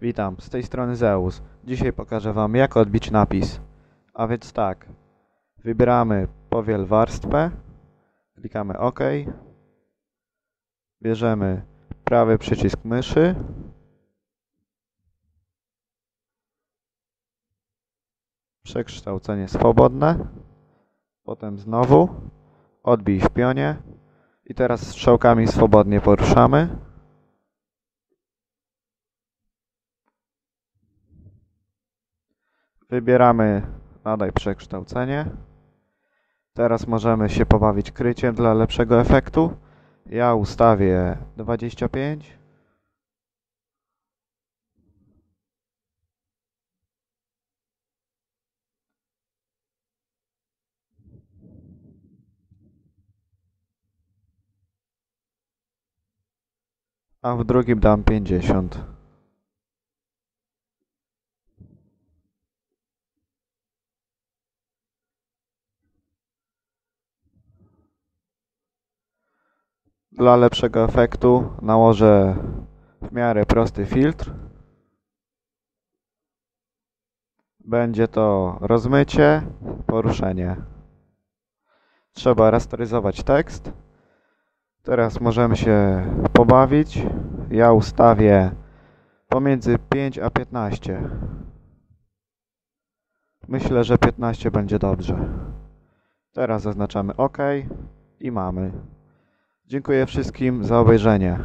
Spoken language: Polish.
Witam, z tej strony Zeus. Dzisiaj pokażę Wam jak odbić napis. A więc tak, wybieramy powiel warstwę, klikamy OK, bierzemy prawy przycisk myszy, przekształcenie swobodne, potem znowu, odbij w pionie i teraz strzałkami swobodnie poruszamy. Wybieramy nadaj przekształcenie. Teraz możemy się pobawić kryciem dla lepszego efektu. Ja ustawię 25. A w drugim dam 50. Dla lepszego efektu nałożę w miarę prosty filtr. Będzie to rozmycie, poruszenie. Trzeba rasteryzować tekst. Teraz możemy się pobawić. Ja ustawię pomiędzy 5 a 15. Myślę, że 15 będzie dobrze. Teraz zaznaczamy OK i mamy. Dziękuję wszystkim za obejrzenie.